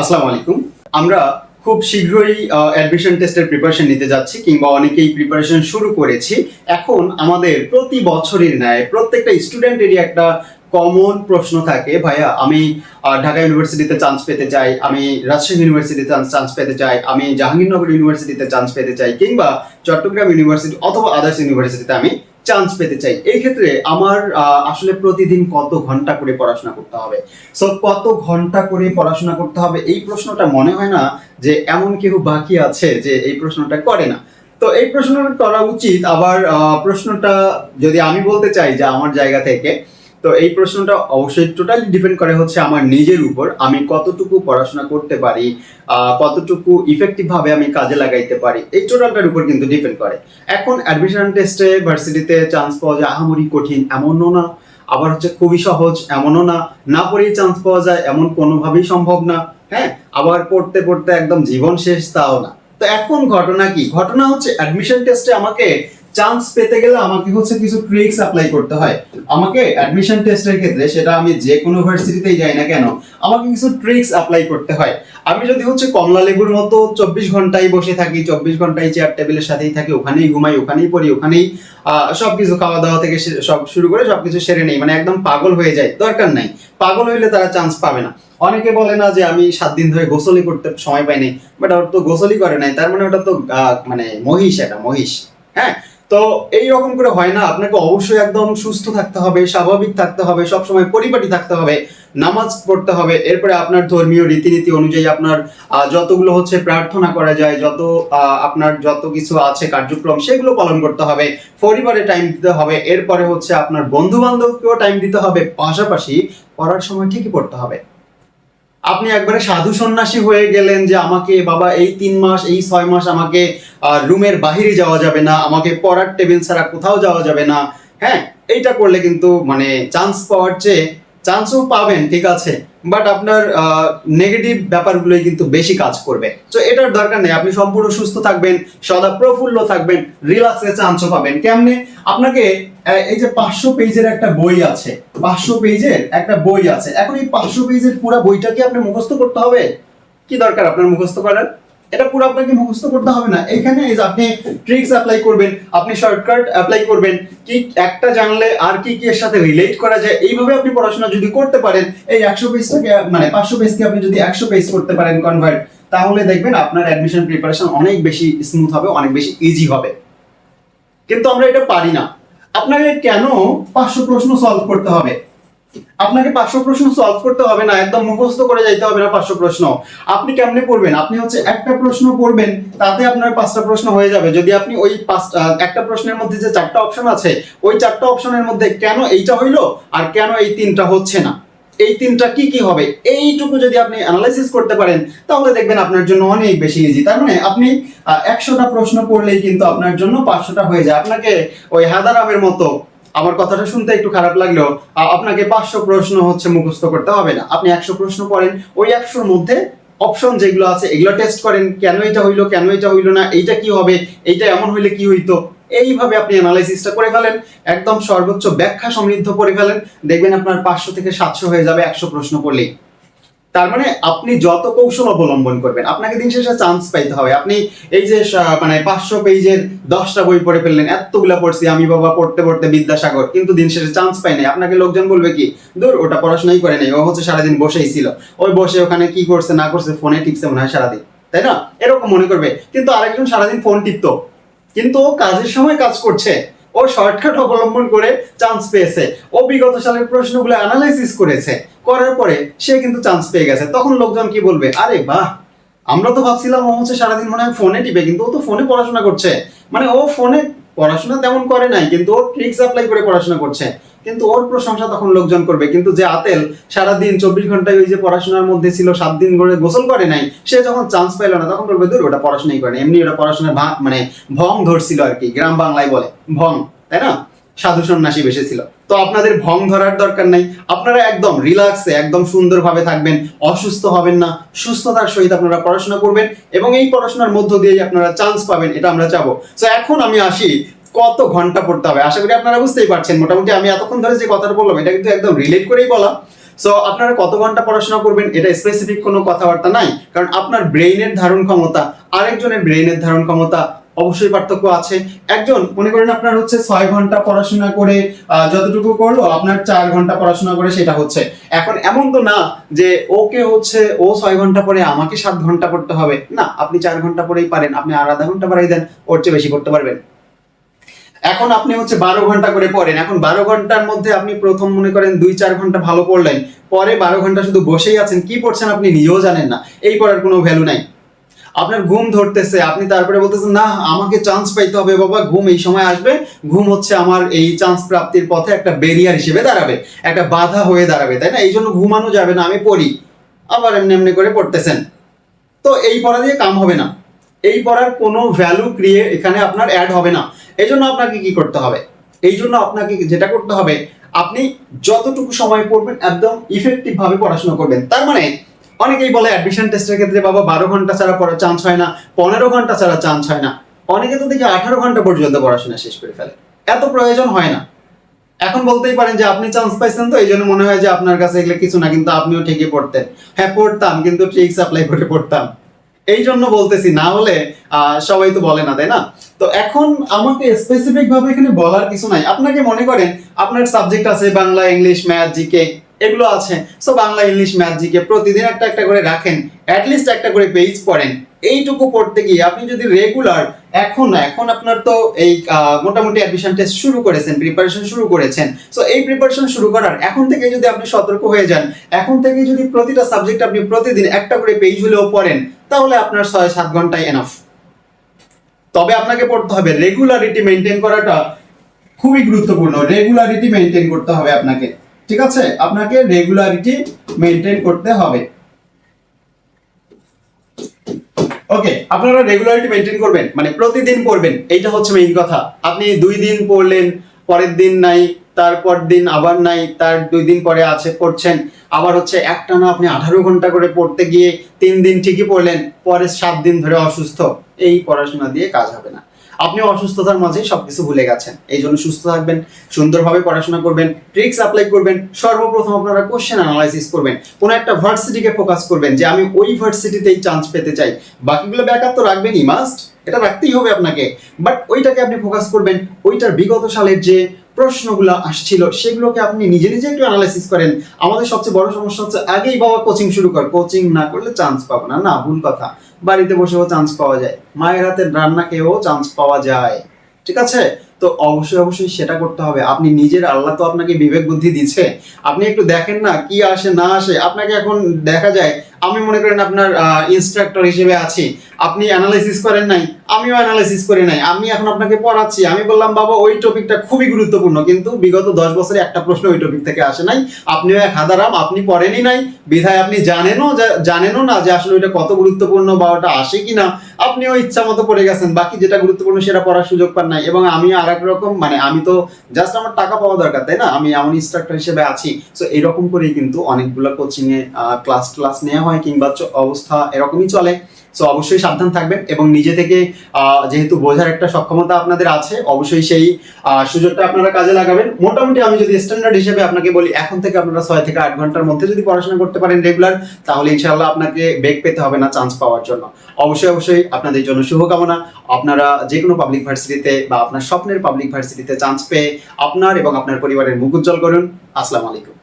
আসসালামু আলাইকুম। আমরা খুব শীঘ্রই অ্যাডমিশন টেস্টের প্রিপারেশন নিতে যাচ্ছি কিংবা অনেকেই প্রিপারেশন শুরু করেছি। এখন আমাদের প্রতি বছরের ন্যায় প্রত্যেকটা স্টুডেন্টেরই একটা কমন প্রশ্ন থাকে, ভাইয়া, আমি ঢাকা ইউনিভার্সিটিতে চান্স পেতে চাই, আমি রাজশাহী ইউনিভার্সিটিতে চান্স পেতে চাই, আমি জাহাঙ্গীরনগর ইউনিভার্সিটিতে চান্স পেতে চাই, কিংবা চট্টগ্রাম ইউনিভার্সিটি অথবা আদার্স ইউনিভার্সিটিতে আমি চান্স পেতে চাই। এই ক্ষেত্রে আমার আসলে প্রতিদিন কত ঘণ্টা করে পড়াশোনা করতে হবে? সো কত ঘণ্টা করে পড়াশোনা করতে হবে? এই প্রশ্নটা মনে হয় না যে এমন কেউ বাকি আছে যে এই প্রশ্নটা করে না। তো এই প্রশ্নটা করা উচিত। আবার প্রশ্নটা যদি আমি বলতে চাই যে আমার জায়গা থেকে তো এই প্রশ্নটা অবশ্যই টোটালি ডিপেন্ড করে হচ্ছে আমার নিজের উপর। আমি কতটুকু পড়াশোনা করতে পারি কতটুকু ইফেক্টিভ ভাবে আমি কাজে লাগাইতে পারি, এই টোটালটার উপর কিন্তু ডিপেন্ড করে। এখন অ্যাডমিশন টেস্টে ভার্সিটিতে চান্স পাওয়া যায় আহামরি কঠিন, এমনও না। আবার হচ্ছে খুবই সহজ, এমনও না। না পড়েই চান্স পাওয়া যায়, এমন কোনোভাবেই সম্ভব না। হ্যাঁ? আবার পড়তে পড়তে একদম জীবন শেষ, তাও না। তো এখন ঘটনা কি? ঘটনা হচ্ছে অ্যাডমিশন টেস্টে আমাকে চান্স পেতে গেলে আমাকে হচ্ছে কিছু ট্রিক্স অ্যাপ্লাই করতে হয়। আমাকে অ্যাডমিশন টেস্টের ক্ষেত্রে সেটা আমি যে কোনো ভার্সিটিতেই যাই না কেন আমাকে কিছু ট্রিক্স অ্যাপ্লাই করতে হয়। আমি যদি হচ্ছে কমলা লেবুর মতো চব্বিশ ঘন্টায় বসে থাকি চব্বিশ ঘন্টায় চেয়ার টেবিলের সাথেই থাকি ওখানেই ঘুমাই ওখানেই পড়ি ওখানেই আহ, সবকিছু খাওয়া দাওয়া থেকে সব শুরু করে সবকিছু সেরে নেই। মানে একদম পাগল হয়ে যায় দরকার নাই। পাগল হইলে তারা চান্স পাবে না। অনেকে বলে না যে আমি সাত দিন ধরে গোসলই করতে সময় পাইনি বাট ওর তো গোসলই করে নাই তার মানে ওটা তো মানে মহিষ এটা মহিষ হ্যাঁ? তো এই রকম করে হয় না। আপনাকে অবশ্যই একদম সুস্থ থাকতে হবে, স্বাভাবিক থাকতে হবে, সবসময় পরিপাটি থাকতে হবে, নামাজ পড়তে হবে। এরপরে আপনার ধর্মীয় রীতিনীতি অনুযায়ী আপনার যতগুলো হচ্ছে প্রার্থনা করা যায়, যত আপনার যত কিছু আছে, কার্যক্রম, সেগুলো পালন করতে হবে, পরিবারে টাইম দিতে হবে। এরপরে হচ্ছে আপনার বন্ধু বান্ধবকেও টাইম দিতে হবে। পাশাপাশি পড়ার সময় ঠিকই পড়তে হবে। আপনি একবারে সাধু সন্ন্যাসী হয়ে গেলেন যে আমাকে, বাবা, এই তিন মাস, এই ছয় মাস আমাকে রুমের বাহিরে যাওয়া যাবে না, আমাকে পড়ার টেবিল ছাড়া কোথাও যাওয়া যাবে না। হ্যাঁ এইটা করলে কিন্তু মানে চান্স পাওয়ার চেয়ে চান্সও পাবেন, ঠিক আছে। বাট আপনার নেগেটিভ ব্যাপারগুলোই কিন্তু বেশি কাজ করবে। তো এটার দরকার নেই। আপনি সম্পূর্ণ সুস্থ থাকবেন, সদা প্রফুল্ল থাকবেন রিল্যাক্সের চান্সও পাবেন। কেমনে? আপনাকে এই যে পাঁচশো পেজের একটা বই আছে, পাঁচশো পেজের একটা বই আছে। এখন এই পাঁচশো পেজের পুরো বইটা কি আপনি মুখস্থ করতে হবে? কি দরকার আপনার মুখস্থ করার? এটা পুরো আপনাকে মুখস্থ করতে হবে না। এখানে আপনি ট্রিক্স অ্যাপ্লাই করবেন, আপনি শর্টকাট অ্যাপ্লাই করবেন, কি একটা জানলে আর কি কি এর সাথে রিলেট করা যায়, এইভাবে আপনি পড়াশোনা যদি করতে পারেন, এই একশো পেজটাকে মানে পাঁচশো পেজকে আপনি যদি একশো পেজ করতে পারেন কনভার্ট তাহলে দেখবেন আপনার অ্যাডমিশন প্রিপারেশন অনেক বেশি স্মুথ হবে, অনেক বেশি ইজি হবে। কিন্তু আমরা এটা পারি না। আপনাকে কেন পাঁচশো প্রশ্ন সলভ করতে হবে? আপনাকে পাঁচশো প্রশ্ন সলভ করতে হবে না, একদম মুখস্থ করে যাইতে হবে না পাঁচশো প্রশ্ন। আপনি কেমনে পড়বেন? আপনি হচ্ছে একটা প্রশ্ন পড়বেন, তাতে আপনার পাঁচটা প্রশ্ন হয়ে যাবে। যদি আপনি ওই একটা প্রশ্নের মধ্যে যে চারটা অপশন আছে, ওই চারটা অপশনের মধ্যে কেন এইটা হইল আর কেন এই তিনটা হচ্ছে না? এই তিনটা কি কি হবে? এইটুকু যদি আপনি অ্যানালাইসিস করতে পারেন, তাহলে দেখবেন আপনার জন্য অনেক বেশি ইজি তার মানে আপনি একশোটা প্রশ্ন পড়লেই কিন্তু আপনার জন্য পাঁচশোটা হয়ে যায়। আপনাকে ওই হাদারামের মতো আমার কথাটা শুনতে একটু খারাপ লাগলেও আপনাকে পাঁচশো প্রশ্ন হচ্ছে মুখস্থ করতে হবে না। আপনি একশো প্রশ্ন করেন ওই একশোর মধ্যে অপশন যেগুলো আছে, এগুলো টেস্ট করেন, কেন এটা হইল, কেন এটা হইল না, এইটা কি হবে, এইটা এমন হইলে কি হইতো, এইভাবে আপনি অ্যানালাইসিসটা করে ফেলেন, একদম সর্বোচ্চ ব্যাখ্যা সমৃদ্ধ করে ফেলেন, দেখবেন আপনার পাঁচশো থেকে সাতশো হয়ে যাবে একশো প্রশ্ন পড়লেই। তার মানে আপনি যত কৌশল অবলম্বন করবেন, আপনাকে দিন শেষে চান্স পাইতে হবে। আপনি এই যে মানে পাঁচশো পেজের দশটা বই পড়ে ফেললেন, এতগুলা পড়ছি আমি বাবা পড়তে পড়তে বিদ্যাসাগর, কিন্তু দিন শেষে চান্স পাই নাই। আপনাকে লোকজন বলবে কি, দূর, ওটা পড়াশোনাই করে নেই, ও হচ্ছে সারাদিন বসেই ছিল। ওই বসে ওখানে কি করছে, না করছে ফোনে টিপছে মনে হয় সারাদিন। তাই না? এরকম মনে করবে। কিন্তু আরেকজন সারাদিন ফোন টিপতো। কিন্তু ও কাজের সময় কাজ করছে। ও শর্টকাট অবলম্বন করে চান্স পেয়েছে। ও বিগত সালের প্রশ্নগুলো অ্যানালাইসিস করেছে। করার পরে সে কিন্তু চান্স পেয়ে গেছে। তখন লোকজন কি বলবে? আরে বাহ! আমরা তো ভাবছিলাম ও হচ্ছে সারাদিন মনে হয় ফোনে টিপে, কিন্তু ও তো ফোনে পড়াশোনা করছে। মানে ও ফোনে পড়াশোনা তেমন করে নাই, কিন্তু ওর ট্রিক্স অ্যাপ্লাই করে পড়াশোনা করছে। কিন্তু ওর প্রশংসা তখন লোকজন করবে, কিন্তু যে আতেল সারাদিন চব্বিশ ঘন্টায় ওই যে পড়াশোনার মধ্যে ছিল, সাত দিন করে গোসল করে নাই, সে যখন চান্স পাইলো না, তখন বলবে, দূর, ওটা পড়াশোনাই করে এমনি ওটা পড়াশোনার মানে ভং ধরছিল আর কি, গ্রাম বাংলায় বলে, ভং, তাই না? সাধু সন্ন্যাসী বেসেছিল। তো আপনাদের ভং ধরার দরকার নাই। আপনারা একদম রিল্যাক্সে একদম সুন্দরভাবে থাকবেন, অসুস্থ হবেন না, সুস্থতার সহিত আপনারা পড়াশোনা করবেন এবং এই পড়াশোনার মধ্য দিয়েই আপনারা চান্স পাবেন, এটা আমরা চাবো। তো এখন আমি আসি, কত ঘণ্টা পড়তে হবে? আশা করি আপনারা বুঝতেই পারছেন। মোটামুটি আমি এতক্ষণ ধরে যে কথাটা বললাম, এটা কিন্তু একদম রিলেট করেই বলা। সো আপনারা কত ঘণ্টা পড়াশোনা করবেন, এটা স্পেসিফিক কোনো কথাবার্তা নাই। কারণ আপনার ব্রেইনের ধারণ ক্ষমতা, আরেকজনের ব্রেইনের ধারণ ক্ষমতা অবশ্যই পার্থক্য আছে। একজন, মনে করেন আপনার হচ্ছে ছয় ঘণ্টা পড়াশোনা করে যতটুকু করল, আপনার চার ঘণ্টা পড়াশোনা করে সেটা হচ্ছে। এখন এমন তো না যে ওকে হচ্ছে ও ছয় ঘণ্টা পরে আমাকে সাত ঘণ্টা পড়তে হবে। না, আপনি চার ঘণ্টা পরেই পারেন, আপনি আর আধা ঘণ্টা বাড়াই দেন, ওর চেয়ে বেশি করতে পারবেন। এখন আপনি হচ্ছে বারো ঘণ্টা করে পড়েন। এখন বারো ঘণ্টার মধ্যে আপনি প্রথম মনে করেন দুই চার ঘণ্টা ভালো পড়লেন, পরে বারো ঘণ্টা শুধু বসেই আছেন, কি পড়ছেন আপনি নিজেও জানেন না। এই পড়ার কোনো ভ্যালু নাই। আপনার ঘুম ধরতেছে, আপনি তারপরে বলতেছেন না আমাকে চান্স পাইতে হবে বাবা, ঘুম এই সময় আসবে। ঘুম হচ্ছে আমার এই চান্স প্রাপ্তির পথে একটা ব্যারিয়ার হিসেবে দাঁড়াবে, একটা বাধা হয়ে দাঁড়াবে, তাই না? এই জন্য ঘুমানো যাবে না, আমি পড়ি, আবার এমনি এমনি করে পড়তেছেন। তো এই পড়া দিয়ে কাম হবে না। এই পড়ার কোনো ভ্যালু ক্রিয়ে এখানে আপনার অ্যাড হবে না। এই জন্য আপনাকে কি করতে হবে? এই জন্য আপনাকে যেটা করতে হবে, আপনি যতটুকু সময় পড়বেন, একদম ইফেক্টিভ ভাবে পড়াশোনা করবেন। তার মানে অনেকেই বলে অ্যাডমিশন টেস্টের ক্ষেত্রে বাবা বারো ঘণ্টা ছাড়া পড়ার চান্স হয় না, পনেরো ঘণ্টা ছাড়া চান্স হয় না। অনেকে তো দেখি আঠারো ঘণ্টা পর্যন্ত পড়াশোনা শেষ করে ফেলে। এত প্রয়োজন হয় না। এখন বলতেই পারেন যে আপনি চান্স পাইছেন তো এই জন্য মনে হয় যে আপনার কাছে এগুলো কিছু না, কিন্তু আপনিও ঠিকই পড়তেন। হ্যাঁ পড়তাম, কিন্তু ট্রিক্স অ্যাপ্লাই করে পড়তাম। এই জন্য বলতেছি, না হলে সবাই তো বলে না, তাই না? তো এখন আমাকে স্পেসিফিক ভাবে এখানে বলার কিছু নাই। আপনাকে মনে করেন, আপনার সাবজেক্ট আছে বাংলা, ইংলিশ ম্যাথ জিকে এগুলো আছে। So Bangla, English math GK প্রতিদিন একটা একটা করে রাখেন। অ্যাটলিস্ট একটা করে পেজ পড়েন। এইটুকু পড়তে গিয়ে আপনি যদি রেগুলার এখন এখন আপনার তো এই মোটামুটি অ্যাডমিশন টেস্ট শুরু করেছেন প্রিপারেশন শুরু করেছেন। সো এই প্রিপারেশন শুরু করার, এখন থেকে যদি আপনি সতর্ক হয়ে যান, এখন থেকে যদি প্রতিটা সাবজেক্ট আপনি প্রতিদিন একটা করে পেজ হলেও পড়েন, তাহলে আপনার ছয়, সাত ঘন্টায় এনাফ তবে আপনাকে পড়তে হবে রেগুলারিটি মেনটেন করাটা খুবই গুরুত্বপূর্ণ। রেগুলারিটি মেনটেন করতে হবে আপনাকে। ঠিক আছে? আপনাকে রেগুলারিটি মেনটেন করতে হবে। ওকে আপনারা রেগুলারিটি মেনটেন করবেন মানে প্রতিদিন পড়বেন, এইটা হচ্ছে মেইন কথা। আপনি দুই দিন পড়লেন, পরের দিন নাই, তারপর দিন আবার নাই, তার দুই দিন পরে আছে, পড়ছেন। আবার হচ্ছে একটানা আপনি আঠারো ঘণ্টা করে পড়তে গিয়ে তিন দিন ঠিকই পড়লেন পরে সাত দিন ধরে অসুস্থ, এই পড়াশোনা দিয়ে কাজ হবে না। আপনি অসুস্থতার মাঝে সবকিছু ভুলে গেছেন। এই জন্য সুস্থ থাকবেন, সুন্দরভাবে পড়াশোনা করবেন ট্রিক্স অ্যাপ্লাই করবেন, সর্বপ্রথম আপনারা কোশ্চেন অ্যানালাইসিস করবেন। কোনো একটা ভার্সিটিকে ফোকাস করবেন যে, আমি ওই ভার্সিটিতেই চান্স পেতে চাই। বাকিগুলো ব্যাকআপ তো রাখবেনই মাস্ট এটা রাখতেই হবে আপনাকে। বাট ওইটাকে আপনি ফোকাস করবেন, ওইটার বিগত সালের যে প্রশ্নগুলো আসছিল, সেগুলোকে আপনি নিজে নিজে একটু অ্যানালাইসিস করেন। আমাদের সবচেয়ে বড় সমস্যা হচ্ছে, আগেই বাবা কোচিং শুরু কর। কোচিং না করলে চান্স পাবো না। না, ভুল কথা। বাড়িতে বসেও চান্স পাওয়া যায়। মায়ের হাতের রান্না খেয়েও চান্স পাওয়া যায়। ঠিক আছে? তো অবশ্যই অবশ্যই সেটা করতে হবে। আপনি নিজের আল্লাহ তো আপনাকে বিবেক বুদ্ধি দিচ্ছে আপনি একটু দেখেন না, কি আসে, না আসে। আপনাকে এখন দেখা যায় আমি মনে করেন আপনার ইনস্ট্রাক্টর হিসেবে আছি। আপনি অ্যানালাইসিস করেন নাই, আমিও অ্যানালাইসিস করি নাই। আমি এখন আপনাকে পড়াচ্ছি। আমি বললাম, বাবা, ওই টপিকটা খুবই গুরুত্বপূর্ণ। কিন্তু বিগত দশ বছরে একটা প্রশ্ন ওই টপিক থেকে আসে নাই। আপনিও এক হাদারাম আপনি পড়েনই নাই। বিধায় আপনি জানেনও জানেনও না যে আসলে ওইটা কত গুরুত্বপূর্ণ বা ওটা আসে কি কিনা। আপনিও ইচ্ছা মতো পড়ে গেছেন। বাকি যেটা গুরুত্বপূর্ণ সেটা পড়ার সুযোগ পান নাই। এবং আমি আর এক রকম মানে আমি তো জাস্ট আমার টাকা পাওয়া দরকার, তাই না? আমি এমন ইনস্ট্রাক্টর হিসেবে আছি। সো এরকম করেই কিন্তু অনেকগুলো কোচিংয়ে ক্লাস ক্লাস নেওয়া হয়। কিংবা অবস্থা এরকমই চলে। সো অবশ্যই সাবধান থাকবেন এবং নিজে থেকে যেহেতু বোঝার একটা সক্ষমতা আপনাদের আছে, অবশ্যই সেই সুযোগটা আপনারা কাজে লাগাবেন। মোটামুটি আমি যদি স্ট্যান্ডার্ড হিসেবে আপনাকে বলি, এখন থেকে আপনারা ছয় থেকে আট ঘণ্টার মধ্যে যদি পড়াশোনা করতে পারেন রেগুলার তাহলে ইনশাআল্লাহ আপনাকে বেগ পেতে হবে না চান্স পাওয়ার জন্য। অবশ্যই অবশ্যই আপনাদের জন্য শুভকামনা। আপনারা যে কোনো পাবলিক ভার্সিটিতে বা আপনার স্বপ্নের পাবলিক ভার্সিটিতে চান্স পেয়ে আপনার এবং আপনার পরিবারের মুখ উজ্জ্বল করুন। আসসালামু আলাইকুম।